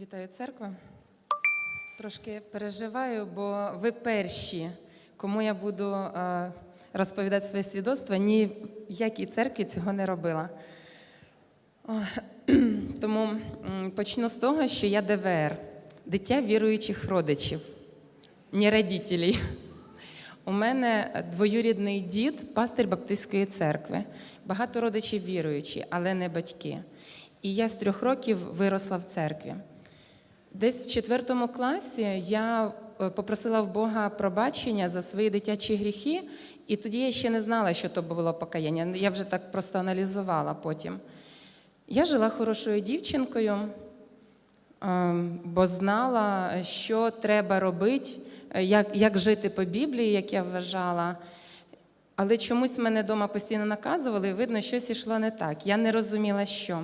Вітаю церква. Трошки переживаю, бо ви перші, кому я буду е, розповідати своє свідоцтво, ні в якій церкві цього не робила. Тому почну з того, що я ДВР, дитя віруючих родичів, не родителей. У мене двоюрідний дід, пастир Баптистської церкви. Багато родичів віруючі, але не батьки. І я з трьох років виросла в церкві. Десь в четвертому класі я е, попросила в Бога пробачення за свої дитячі гріхи, і тоді я ще не знала, що то було покаяння. Я вже так просто аналізувала потім. Я жила хорошою дівчинкою, е, бо знала, що треба робити, е, як, як жити по Біблії, як я вважала. Але чомусь мене вдома постійно наказували, і видно, щось йшло не так. Я не розуміла, що.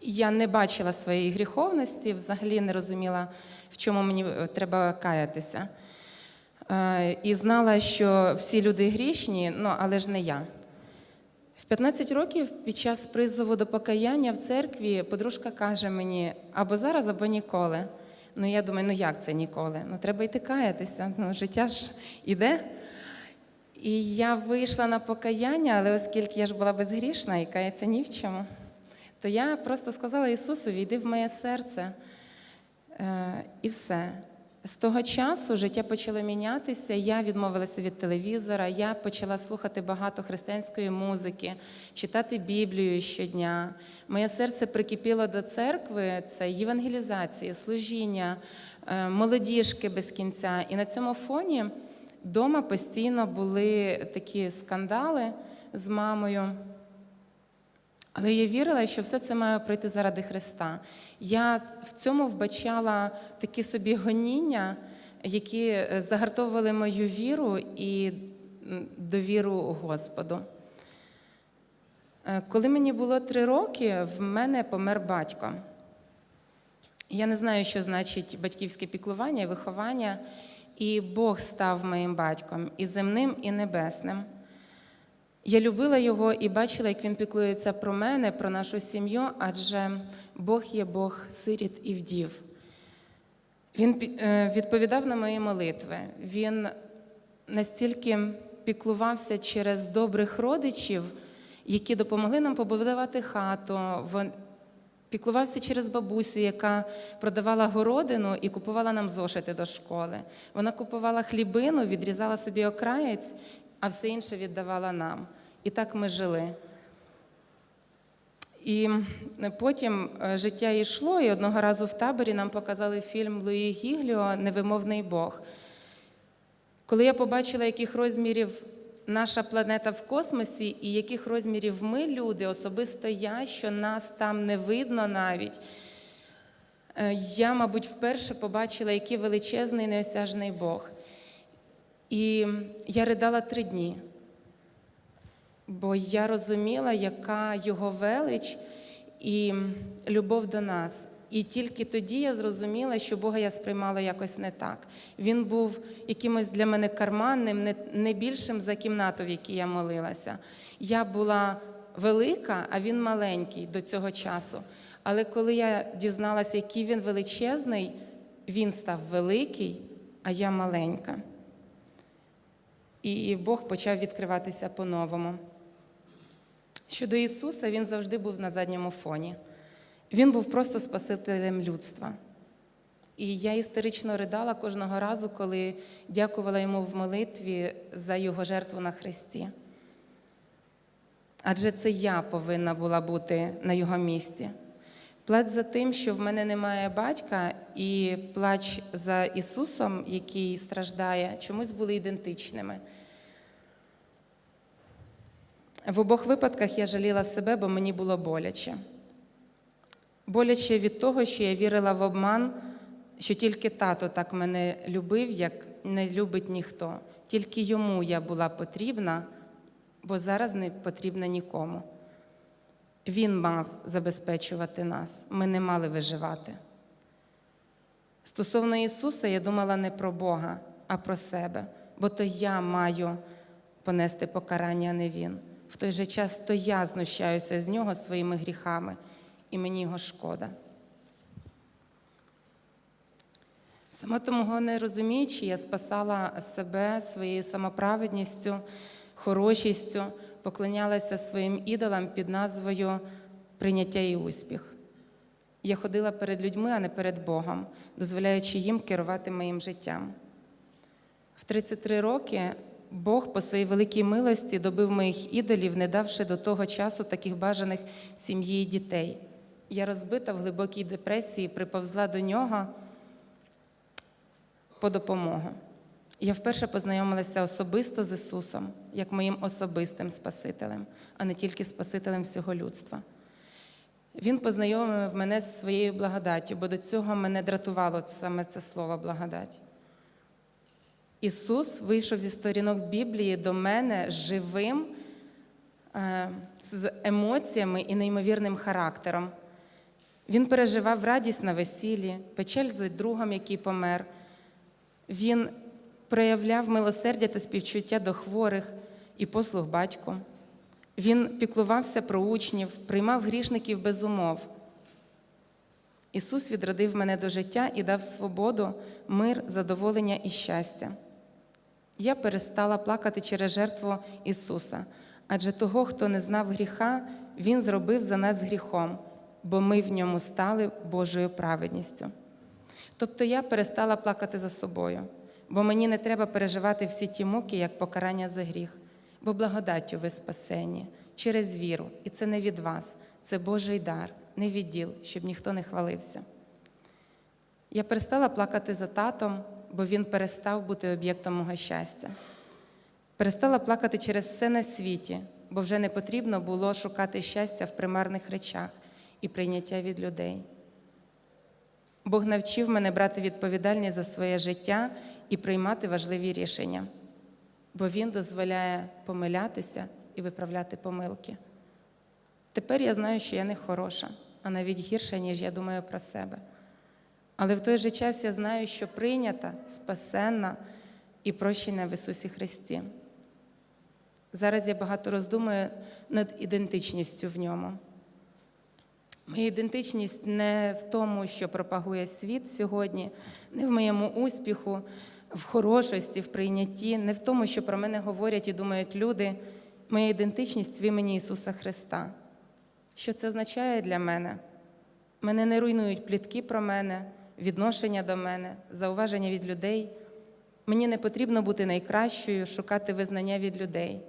Я не бачила своєї гріховності, взагалі не розуміла, в чому мені е, треба каятися. Е, І знала, що всі люди грішні, ну, але ж не я. В 15 років під час призову до покаяння в церкві подружка каже мені або зараз, або ніколи. Ну, я думаю, ну як це ніколи? Ну, треба йти каятися. Ну, життя ж іде. І я вийшла на покаяння, але оскільки я ж була безгрішна і кається ні в чому, то я просто сказала Ісусові, йди в моє серце. Е, і все. З того часу життя почало мінятися. Я відмовилася від телевізора, я почала слухати багато християнської музики, читати Біблію щодня. Моє серце прикипіло до церкви, це євангелізація, служіння, е, молодіжки без кінця. І на цьому фоні вдома постійно були такі скандали з мамою. Але я вірила, що все це має пройти заради Христа. Я в цьому вбачала такі собі гоніння, які е, загартовували мою віру і довіру Господу. Е, Коли мені було три роки, в мене помер батько. Я не знаю, що значить батьківське піклування і виховання, і Бог став моїм батьком і земним, і небесним. Я любила його і бачила, як він піклується про мене, про нашу сім'ю, адже Бог є Бог сиріт і вдів. Він е, відповідав на мої молитви. Він настільки піклувався через добрих родичів, які допомогли нам побудувати хату. Піклувався через бабусю, яка продавала городину і купувала нам зошити до школи. Вона купувала хлібину, відрізала собі окраєць, а все інше віддавала нам. І так ми жили. І потім е, життя йшло, і одного разу в таборі нам показали фільм Луї Гігліо Невимовний Бог. Коли я побачила, яких розмірів наша планета в космосі, і яких розмірів ми, люди, особисто я, що нас там не видно навіть, е, я, мабуть, вперше побачила, який величезний неосяжний Бог. І я ридала три дні, бо я розуміла, яка його велич і любов до нас. І тільки тоді я зрозуміла, що Бога я сприймала якось не так. Він був якимось для мене карманним, не, більшим за кімнату, в якій я молилася. Я була велика, а він маленький до цього часу. Але коли я дізналася, який він величезний, він став великий, а я маленька. І Бог почав відкриватися по-новому. Щодо Ісуса, Він завжди був на задньому фоні. Він був просто Спасителем людства. І я історично ридала кожного разу, коли дякувала йому в молитві за його жертву на Христі. Адже це я повинна була бути на його місці. Плач за тим, що в мене немає батька, і плач за Ісусом, який страждає, чомусь були ідентичними. В обох випадках я жаліла себе, бо мені було боляче. Боляче від того, що я вірила в обман, що тільки тато так мене любив, як не любить ніхто. Тільки йому я була потрібна, бо зараз не потрібна нікому. Він мав забезпечувати нас, ми не мали виживати. Стосовно Ісуса, я думала не про Бога, а про себе, бо то я маю понести покарання, а не Він. В той же час то я знущаюся з нього своїми гріхами, і мені його шкода. Сама того не розуміючи, я спасала себе своєю самоправедністю, хорошістю, поклонялася своїм ідолам під назвою прийняття і успіх. Я ходила перед людьми, а не перед Богом, дозволяючи їм керувати моїм життям. В 33 роки Бог по своїй великій милості добив моїх ідолів, не давши до того часу таких бажаних сім'ї і дітей. Я розбита в глибокій депресії, приповзла до нього по допомогу. Я вперше познайомилася особисто з Ісусом, як моїм особистим Спасителем, а не тільки Спасителем всього людства. Він познайомив мене з своєю благодаттю, бо до цього мене дратувало саме це слово благодать. Ісус вийшов зі сторінок Біблії до мене живим, е, з емоціями і неймовірним характером. Він переживав радість на весіллі, печаль за другом, який помер. Він проявляв милосердя та співчуття до хворих і послуг батьку. Він піклувався про учнів, приймав грішників без умов. Ісус відродив мене до життя і дав свободу, мир, задоволення і щастя. Я перестала плакати через жертву Ісуса, адже того, хто не знав гріха, Він зробив за нас гріхом, бо ми в ньому стали Божою праведністю. Тобто я перестала плакати за собою, бо мені не треба переживати всі ті муки, як покарання за гріх, бо благодаттю ви спасені через віру, і це не від вас, це Божий дар, не відділ, щоб ніхто не хвалився. Я перестала плакати за татом, бо він перестав бути об'єктом мого щастя. Перестала плакати через все на світі, бо вже не потрібно було шукати щастя в примарних речах і прийняття від людей. Бог навчив мене брати відповідальність за своє життя і приймати важливі рішення, бо Він дозволяє помилятися і виправляти помилки. Тепер я знаю, що я не хороша, а навіть гірша, ніж я думаю про себе. Але в той же час я знаю, що прийнята, спасенна і прощена в Ісусі Христі. Зараз я багато роздумую над ідентичністю в ньому. Моя ідентичність не в тому, що пропагує світ сьогодні, не в моєму успіху, в хорошості, в прийнятті, не в тому, що про мене говорять і думають люди. Моя ідентичність в імені Ісуса Христа. Що це означає для мене? Мене не руйнують плітки про мене, відношення до мене, зауваження від людей. Мені не потрібно бути найкращою, шукати визнання від людей.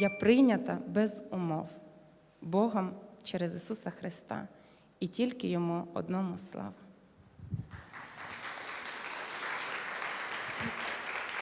Я прийнята без умов Богом через Ісуса Христа і тільки Йому одному слава.